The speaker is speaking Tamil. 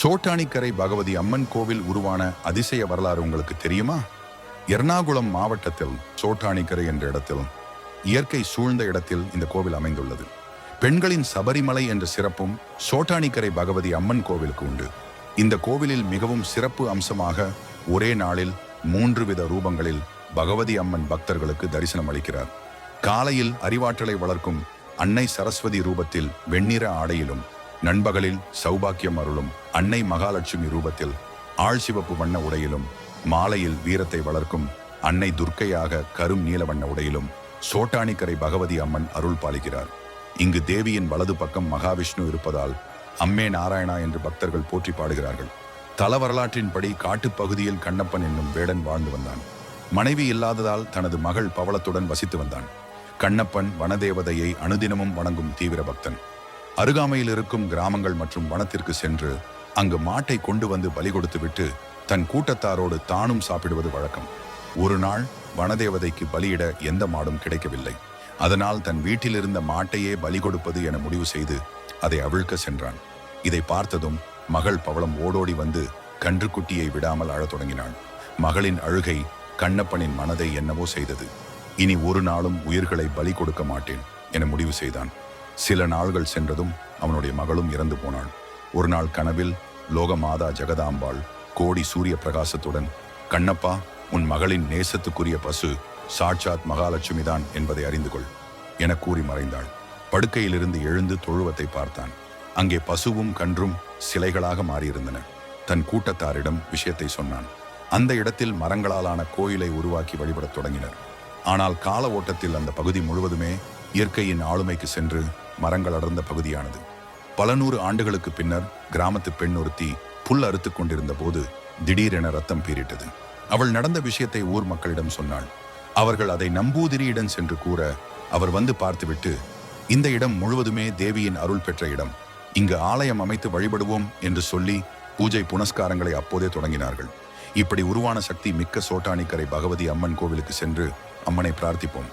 சோட்டானிக்கரை பகவதி அம்மன் கோவில் உருவான அதிசய வரலாறு உங்களுக்கு தெரியுமா? எர்ணாகுளம் மாவட்டத்தில் சோட்டானிக்கரை என்ற இடத்தில் இயற்கை சூழ்ந்த இடத்தில் இந்த கோவில் அமைந்துள்ளது. பெண்களின் சபரிமலை என்ற சிறப்பும் சோட்டானிக்கரை பகவதி அம்மன் கோவிலுக்கு உண்டு. இந்த கோவிலில் மிகவும் சிறப்பு அம்சமாக ஒரே நாளில் மூன்று வித ரூபங்களில் பகவதி அம்மன் பக்தர்களுக்கு தரிசனம் அளிக்கிறார். காலையில் அறிவாற்றலை வளர்க்கும் அன்னை சரஸ்வதி ரூபத்தில் வெண்ணிற ஆடையிலும் நண்பகலில் சௌபாக்கியம் அருளும் அன்னை மகாலட்சுமி ரூபத்தில் ஆள் சிவப்பு வண்ண உடையிலும் மாலையில் வீரத்தை வளர்க்கும் அன்னை துர்க்கையாக கரும் நீல வண்ண உடையிலும் சோட்டானிக்கரை பகவதி அம்மன் அருள் பாலிக்கிறார். இங்கு தேவியின் வலது பக்கம் மகாவிஷ்ணு இருப்பதால் அம்மே நாராயணா என்று பக்தர்கள் போற்றி பாடுகிறார்கள். தல வரலாற்றின்படி காட்டுப் பகுதியில் கண்ணப்பன் என்னும் வேடன் வாழ்ந்து வந்தான். மனைவி இல்லாததால் தனது மகள் பவளத்துடன் வசித்து வந்தான். கண்ணப்பன் வனதேவதையை அனுதினமும் வணங்கும் தீவிர பக்தன். அருகாமையில் இருக்கும் கிராமங்கள் மற்றும் வனத்திற்கு சென்று அங்கு மாட்டை கொண்டு வந்து பலி கொடுத்துவிட்டு தன் கூட்டத்தாரோடு தானும் சாப்பிடுவது வழக்கம். ஒரு நாள் வனதேவதைக்கு பலியிட எந்த மாடும் கிடைக்கவில்லை. அதனால் தன் வீட்டில் இருந்த மாட்டையே பலி கொடுப்பது என முடிவு செய்து அதை அவிழ்க்க சென்றான். இதை பார்த்ததும் மகள் பவளம் ஓடோடி வந்து கன்றுக்குட்டியை விடாமல் அழத் தொடங்கினாள். மகளின் அழுகை கண்ணப்பனின் மனதை என்னவோ செய்தது. இனி ஒரு நாளும் உயிர்களை பலி கொடுக்க மாட்டேன் என முடிவு செய்தான். சில நாள்கள் சென்றதும் அவனுடைய மகளும் இறந்து போனாள். ஒரு நாள் கனவில் லோகமாதா ஜெகதாம்பாள் கோடி சூரிய பிரகாசத்துடன் கண்ணப்பா உன் மகளின் நேசத்துக்குரிய பசு சாட்சாத் மகாலட்சுமி தான் என்பதை அறிந்து கொள் என கூறி மறைந்தாள். படுக்கையிலிருந்து எழுந்து தொழுவத்தை பார்த்தான். அங்கே பசுவும் கன்றும் சிலைகளாக மாறியிருந்தன. தன் கூட்டத்தாரிடம் விஷயத்தை சொன்னான். அந்த இடத்தில் மரங்களாலான கோயிலை உருவாக்கி வழிபடத் தொடங்கினர். ஆனால் கால ஓட்டத்தில் அந்த பகுதி முழுவதுமே இயற்கையின் ஆளுமைக்கு சென்று மரங்கள் அடர்ந்த பகுதியானது. பல நூறு ஆண்டுகளுக்கு பின்னர் கிராமத்து பெண் ஒருத்தி புல் அறுத்துக் கொண்டிருந்த போது திடீரென ரத்தம் பீரிட்டது அவள் நடந்த விஷயத்தை ஊர் மக்களிடம் சொன்னாள். அவர்கள் அதை நம்பூதிரியிடம் சென்று கூற அவர் வந்து பார்த்துவிட்டு இந்த இடம் முழுவதுமே தேவியின் அருள் பெற்ற இடம். இங்கு ஆலயம் அமைத்து வழிபடுவோம் என்று சொல்லி பூஜை புனஸ்காரங்களை அப்போதே தொடங்கினார்கள். இப்படி உருவான சக்தி மிக்க சோட்டானிக்கரை பகவதி அம்மன் கோவிலுக்கு சென்று அம்மனை பிரார்த்திப்போம்.